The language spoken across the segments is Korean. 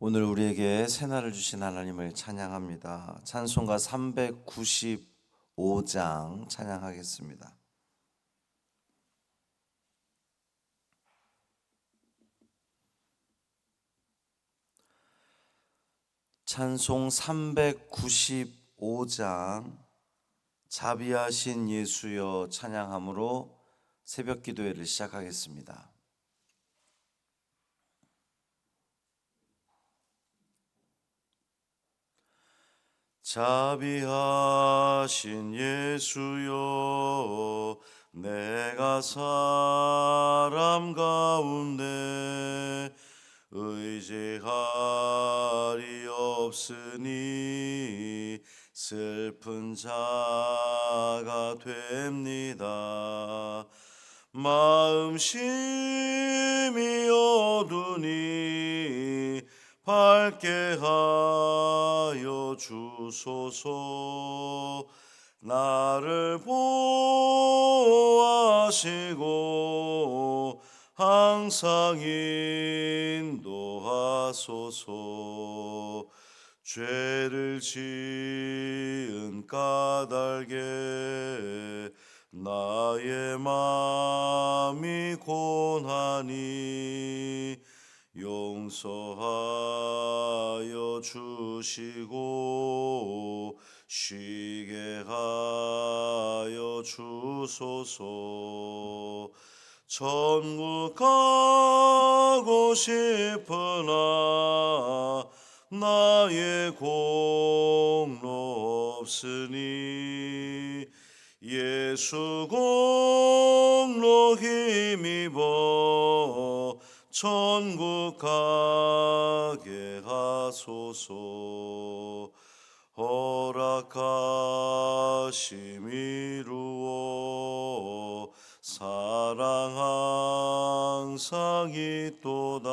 오늘 우리에게 새날을 주신 하나님을 찬양합니다. 찬송가 395장 찬양하겠습니다. 찬송 395장 자비하신 예수여 찬양함으로 새벽 기도회를 시작하겠습니다. 자비하신 예수여 내가 사람 가운데 의지할이 없으니 슬픈 자가 됩니다. 마음 심이 어두니 밝게 하여 주소서. 나를 보호하시고 항상 인도하소서. 죄를 지은 까닭에 나의 마음이 고하니 용서하여 주시고 쉬게 하여 주소서. 천국 가고 싶으나 나의 공로 없으니 예수 공로 힘입어 천국 가게 하소서. 허락하심 이루어 사랑 항상 있도다.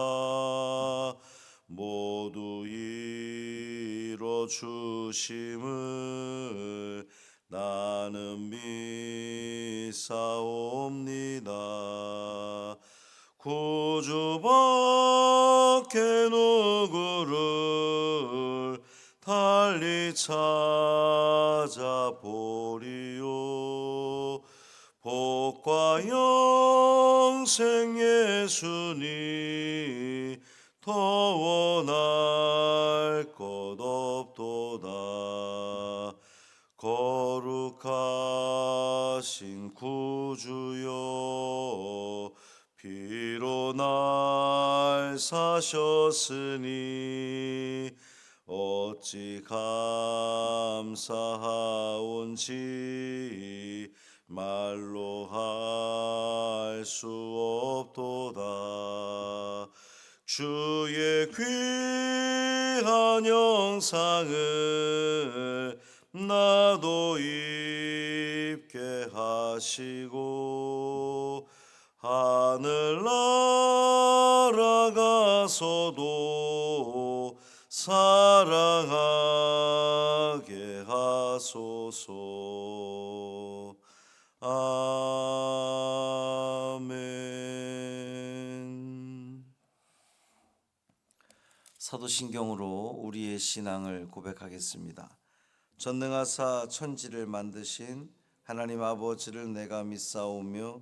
모두 이뤄 주심을 나는 믿사옵니다 구주밖에 누구를 달리 찾아보리요. 복과 영생 예수니 더 원할 것 없도다. 거룩하신 구주여 날 사셨으니 어찌 감사하온지 말로 할 수 없도다. 주의 귀한 영상을 나도 입게 하시고 하늘 날아가서도 사랑하게 하소서 아멘 사도신경으로 우리의 신앙을 고백하겠습니다. 전능하사 천지를 만드신 하나님 아버지를 내가 믿사오며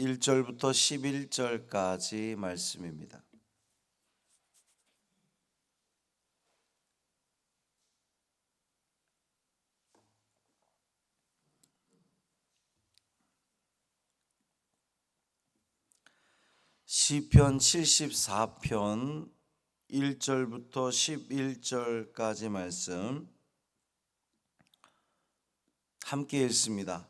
1절부터 11절까지 말씀입니다. 시편 74편 1절부터 11절까지 말씀 함께 읽습니다.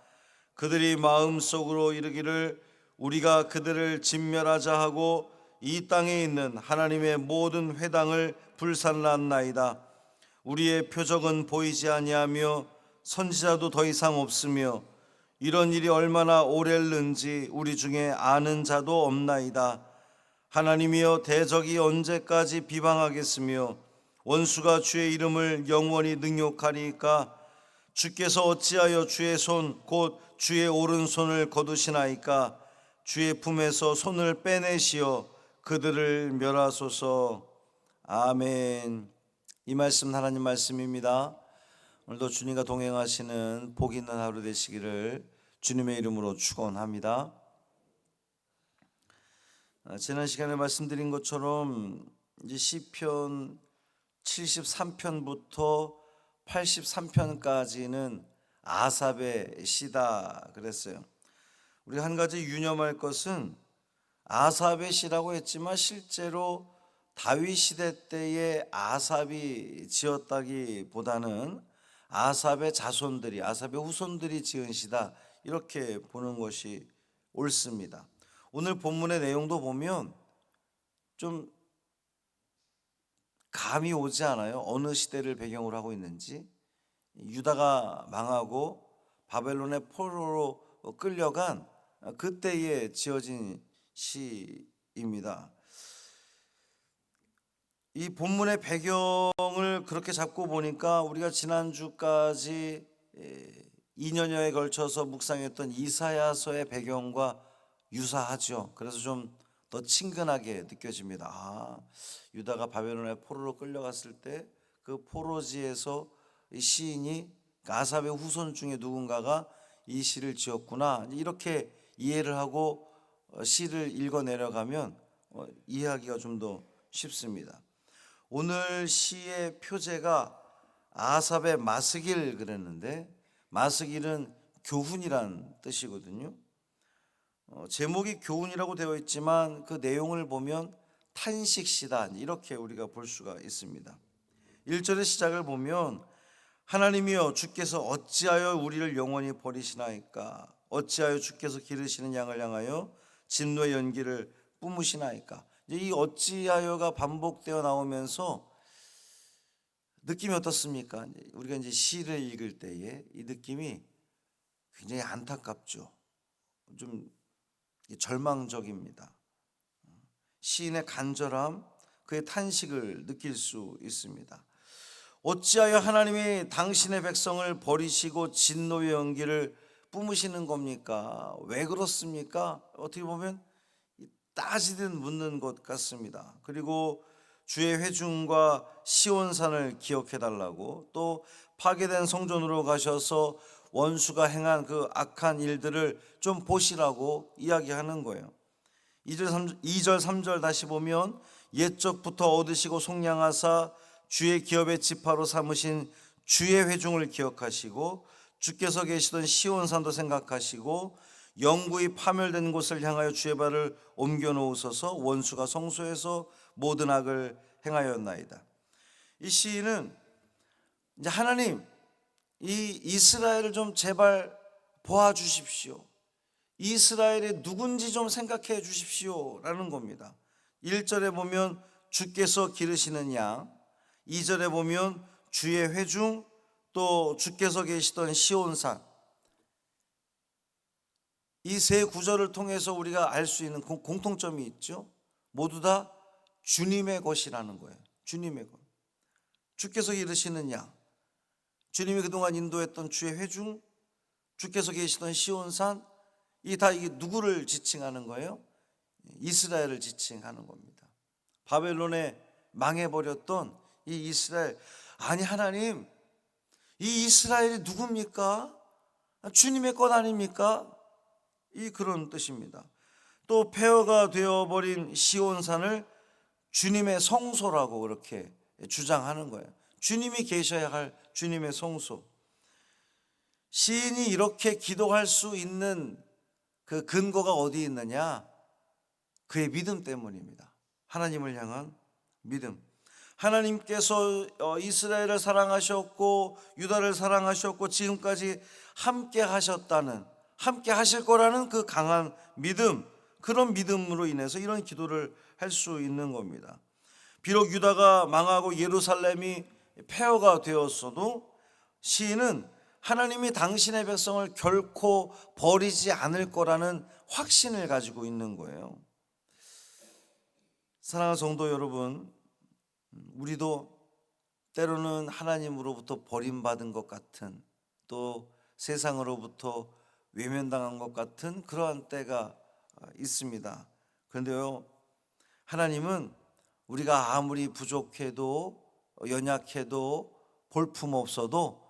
그들이 마음속으로 이르기를 우리가 그들을 진멸하자 하고 이 땅에 있는 하나님의 모든 회당을 불살랐나이다. 우리의 표적은 보이지 아니하며 선지자도 더 이상 없으며 이런 일이 얼마나 오래는지 우리 중에 아는 자도 없나이다. 하나님이여 대적이 언제까지 비방하겠으며 원수가 주의 이름을 영원히 능욕하리까 주께서 어찌하여 주의 손 곧 주의 오른손을 거두시나이까? 주의 품에서 손을 빼내시어 그들을 멸하소서. 아멘. 이 말씀 하나님 말씀입니다. 오늘도 주님과 동행하시는 복 있는 하루 되시기를 주님의 이름으로 축원합니다. 아, 지난 시간에 말씀드린 것처럼 이제 시편 73편부터 83편까지는 아삽의 시다 그랬어요. 우리 한 가지 유념할 것은 아삽의 시라고 했지만 실제로 다윗 시대 때의 아삽이 지었다기보다는 아삽의 자손들이 아삽의 후손들이 지은 시다 이렇게 보는 것이 옳습니다. 오늘 본문의 내용도 보면 좀 감이 오지 않아요? 어느 시대를 배경으로 하고 있는지 유다가 망하고 바벨론의 포로로 끌려간 그때에 지어진 시입니다. 이 본문의 배경을 그렇게 잡고 보니까 우리가 지난주까지 2년여에 걸쳐서 묵상했던 이사야서의 배경과 유사하죠. 그래서 좀 더 친근하게 느껴집니다. 아, 유다가 바벨론의 포로로 끌려갔을 때 그 포로지에서 이 시인이 아삽의 후손 중에 누군가가 이 시를 지었구나. 이렇게 이해를 하고 어, 시를 읽어 내려가면 어, 이해하기가 좀 더 쉽습니다. 오늘 시의 표제가 아삽의 마스길 그랬는데 마스길은 교훈이란 뜻이거든요. 어, 제목이 교훈이라고 되어 있지만 그 내용을 보면 탄식시다 이렇게 우리가 볼 수가 있습니다. 1절의 시작을 보면 하나님이여 주께서 어찌하여 우리를 영원히 버리시나이까 어찌하여 주께서 기르시는 양을 향하여 진노의 연기를 뿜으시나이까 이 어찌하여가 반복되어 나오면서 느낌이 어떻습니까? 우리가 이제 시를 읽을 때에 이 느낌이 굉장히 안타깝죠. 좀 절망적입니다. 시인의 간절함, 그의 탄식을 느낄 수 있습니다. 어찌하여 하나님이 당신의 백성을 버리시고 진노의 연기를 뿜으시는 겁니까? 왜 그렇습니까? 어떻게 보면 따지듯 묻는 것 같습니다. 그리고 주의 회중과 시온산을 기억해 달라고 또 파괴된 성전으로 가셔서 원수가 행한 그 악한 일들을 좀 보시라고 이야기하는 거예요. 2절 3절, 2절 3절 다시 보면 옛적부터 얻으시고 속량하사 주의 기업의 지파로 삼으신 주의 회중을 기억하시고 주께서 계시던 시온산도 생각하시고 영구히 파멸된 곳을 향하여 주의 발을 옮겨 놓으소서 원수가 성소에서 모든 악을 행하였나이다. 이 시인은 이제 하나님 이 이스라엘을 좀 제발 보아 주십시오. 이스라엘이 누군지 좀 생각해 주십시오 라는 겁니다. 1절에 보면 주께서 기르시는 양, 2절에 보면 주의 회중, 또 주께서 계시던 시온산. 이 세 구절을 통해서 우리가 알 수 있는 공- 공통점이 있죠. 모두 다 주님의 것이라는 거예요. 주님의 것. 주께서 기르시는 양. 주님이 그동안 인도했던 주의 회중, 주께서 계시던 시온산, 이 다 이게 누구를 지칭하는 거예요? 이스라엘을 지칭하는 겁니다. 바벨론에 망해버렸던 이 이스라엘. 아니, 하나님, 이 이스라엘이 누굽니까? 주님의 것 아닙니까? 이 그런 뜻입니다. 또 폐허가 되어버린 시온산을 주님의 성소라고 그렇게 주장하는 거예요. 주님이 계셔야 할 주님의 성소. 시인이 이렇게 기도할 수 있는 그 근거가 어디 있느냐? 그의 믿음 때문입니다. 하나님을 향한 믿음. 하나님께서 어, 이스라엘을 사랑하셨고 유다를 사랑하셨고 지금까지 함께 하셨다는 함께 하실 거라는 그 강한 믿음 그런 믿음으로 인해서 이런 기도를 할 수 있는 겁니다. 비록 유다가 망하고 예루살렘이 폐허가 되었어도 시인은 하나님이 당신의 백성을 결코 버리지 않을 거라는 확신을 가지고 있는 거예요. 사랑하는 성도 여러분, 우리도 때로는 하나님으로부터 버림받은 것 같은 또 세상으로부터 외면당한 것 같은 그러한 때가 있습니다. 그런데요, 하나님은 우리가 아무리 부족해도 연약해도 볼품 없어도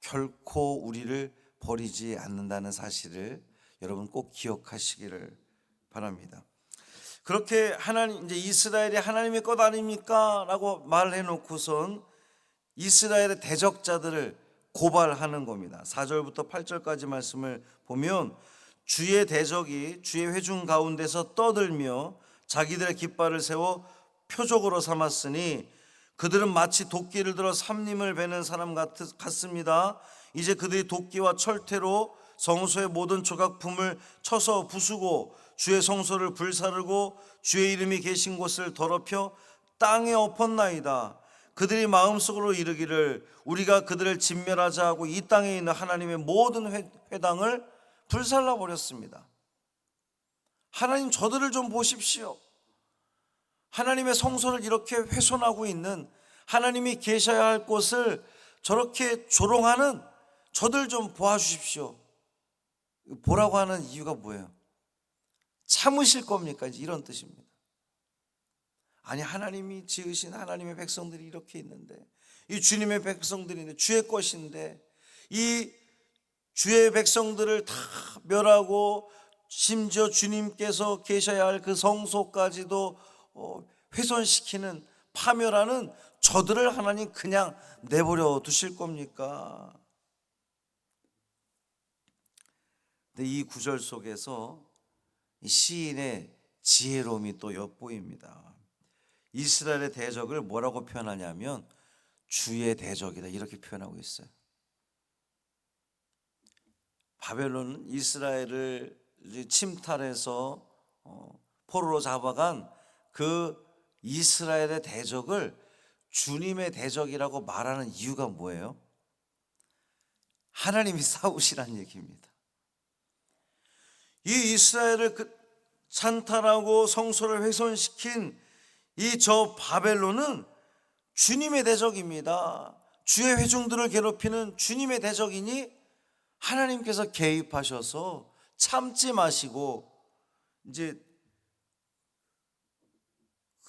결코 우리를 버리지 않는다는 사실을 여러분 꼭 기억하시기를 바랍니다. 그렇게 하나님 이제 이스라엘이 하나님의 것 아닙니까라고 말을 해놓고선 이스라엘의 대적자들을 고발하는 겁니다. 4절부터 8절까지 말씀을 보면 주의 대적이 주의 회중 가운데서 떠들며 자기들의 깃발을 세워 표적으로 삼았으니 그들은 마치 도끼를 들어 삼림을 베는 사람 같, 같습니다. 이제 그들이 도끼와 철퇴로 성소의 모든 조각품을 쳐서 부수고 주의 성소를 불사르고 주의 이름이 계신 곳을 더럽혀 땅에 엎었나이다. 그들이 마음속으로 이르기를 우리가 그들을 진멸하자 하고 이 땅에 있는 하나님의 모든 회, 회당을 불살라 버렸습니다. 하나님 저들을 좀 보십시오. 하나님의 성소를 이렇게 훼손하고 있는 하나님이 계셔야 할 곳을 저렇게 조롱하는 저들 좀 보아주십시오. 보라고 하는 이유가 뭐예요? 참으실 겁니까? 이런 뜻입니다. 아니 하나님이 지으신 하나님의 백성들이 이렇게 있는데 이 주님의 백성들인데 주의 것인데 이 주의 백성들을 다 멸하고 심지어 주님께서 계셔야 할 그 성소까지도 어, 훼손시키는 파멸하는 저들을 하나님 그냥 내버려 두실 겁니까? 근데 이 구절 속에서 이 시인의 지혜로움이 또 엿보입니다. 이스라엘의 대적을 뭐라고 표현하냐면 주의 대적이다 이렇게 표현하고 있어요. 바벨론은 이스라엘을 침탈해서 어, 포로로 잡아간 그 이스라엘의 대적을 주님의 대적이라고 말하는 이유가 뭐예요? 하나님이 싸우시란 얘기입니다. 이 이스라엘을 그 찬탈하고 성소를 훼손시킨 이 저 바벨론은 주님의 대적입니다. 주의 회중들을 괴롭히는 주님의 대적이니 하나님께서 개입하셔서 참지 마시고 이제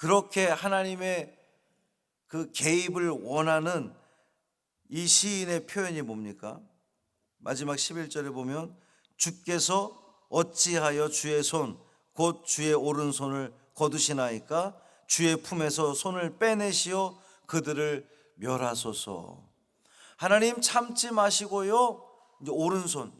그렇게 하나님의 그 개입을 원하는 이 시인의 표현이 뭡니까? 마지막 11절에 보면 주께서 어찌하여 주의 손 곧 주의 오른손을 거두시나이까 주의 품에서 손을 빼내시어 그들을 멸하소서. 하나님 참지 마시고요. 이제 오른손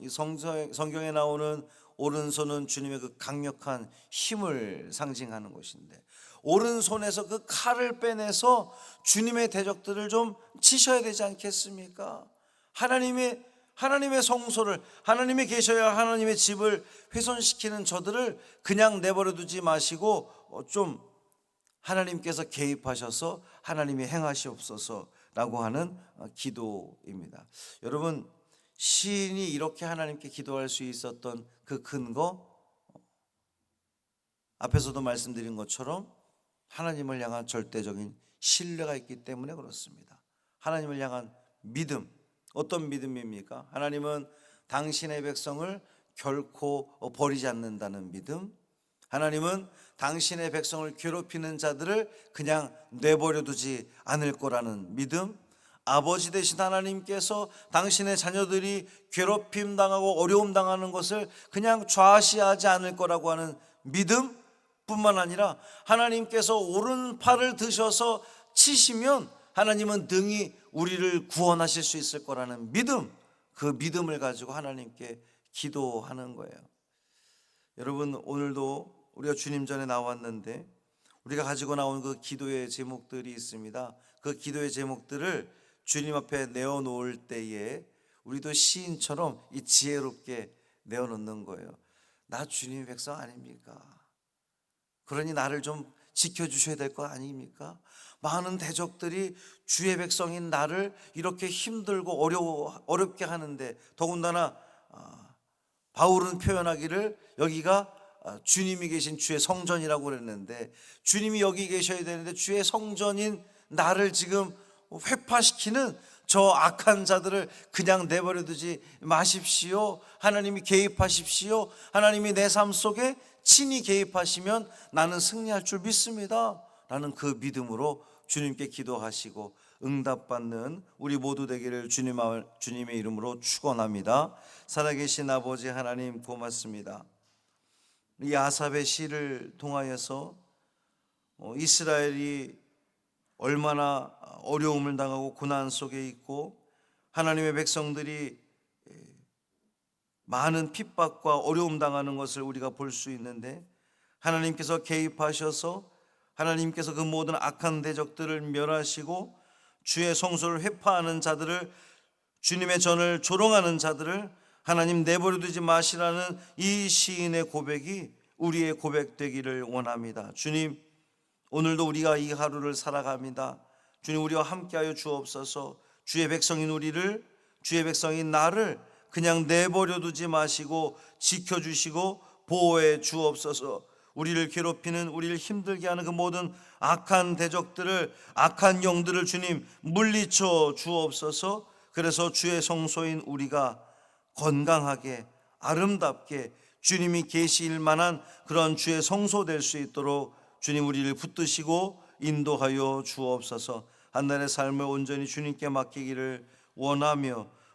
성경에 나오는 오른손은 주님의 그 강력한 힘을 상징하는 것인데 오른손에서 그 칼을 빼내서 주님의 대적들을 좀 치셔야 되지 않겠습니까? 하나님의 하나님의 성소를 하나님이 계셔야 할 하나님의 집을 훼손시키는 저들을 그냥 내버려 두지 마시고 어, 좀 하나님께서 개입하셔서 하나님이 행하시옵소서라고 하는 어, 기도입니다. 여러분 시인이 이렇게 하나님께 기도할 수 있었던 그 근거 앞에서도 말씀드린 것처럼 하나님을 향한 절대적인 신뢰가 있기 때문에 그렇습니다. 하나님을 향한 믿음 어떤 믿음입니까? 하나님은 당신의 백성을 결코 버리지 않는다는 믿음. 하나님은 당신의 백성을 괴롭히는 자들을 그냥 내버려 두지 않을 거라는 믿음. 아버지 되신 하나님께서 당신의 자녀들이 괴롭힘 당하고 어려움 당하는 것을 그냥 좌시하지 않을 거라고 하는 믿음 뿐만 아니라 하나님께서 오른팔을 드셔서 치시면 하나님은 등이 우리를 구원하실 수 있을 거라는 믿음, 그 믿음을 가지고 하나님께 기도하는 거예요. 여러분, 오늘도 우리가 주님 전에 나왔는데 우리가 가지고 나온 그 기도의 제목들이 있습니다. 그 기도의 제목들을 주님 앞에 내어놓을 때에 우리도 시인처럼 이 지혜롭게 내어놓는 거예요. 나 주님의 백성 아닙니까? 그러니 나를 좀 지켜주셔야 될 거 아닙니까? 많은 대적들이 주의 백성인 나를 이렇게 힘들고 어려워 어렵게 하는데 더군다나 아, 바울은 표현하기를 여기가 아, 주님이 계신 주의 성전이라고 그랬는데 주님이 여기 계셔야 되는데 주의 성전인 나를 지금 회파시키는 저 악한 자들을 그냥 내버려 두지 마십시오. 하나님이 개입하십시오. 하나님이 내 삶 속에 친히 개입하시면 나는 승리할 줄 믿습니다. 라는 그 믿음으로 주님께 기도하시고 응답받는 우리 모두 되기를 주님, 주님의 이름으로 축원합니다. 살아계신 아버지 하나님 고맙습니다. 이 아삽의 시를 통하여서 어, 이스라엘이 얼마나 어려움을 당하고 고난 속에 있고 하나님의 백성들이 많은 핍박과 어려움 당하는 것을 우리가 볼 수 있는데 하나님께서 개입하셔서 하나님께서 그 모든 악한 대적들을 멸하시고 주의 성소를 회파하는 자들을 주님의 전을 조롱하는 자들을 하나님 내버려 두지 마시라는 이 시인의 고백이 우리의 고백 되기를 원합니다. 주님 오늘도 우리가 이 하루를 살아갑니다. 주님 우리와 함께하여 주옵소서. 주의 백성인 우리를 주의 백성인 나를 그냥 내버려 두지 마시고 지켜 주시고 보호해 주옵소서. 우리를 괴롭히는 우리를 힘들게 하는 그 모든 악한 대적들을 악한 영들을 주님 물리쳐 주옵소서. 그래서 주의 성소인 우리가 건강하게 아름답게 주님이 계실 만한 그런 주의 성소 될 수 있도록 주님 우리를 붙드시고 인도하여 주옵소서. 한날의 삶을 온전히 주님께 맡기기를 원하며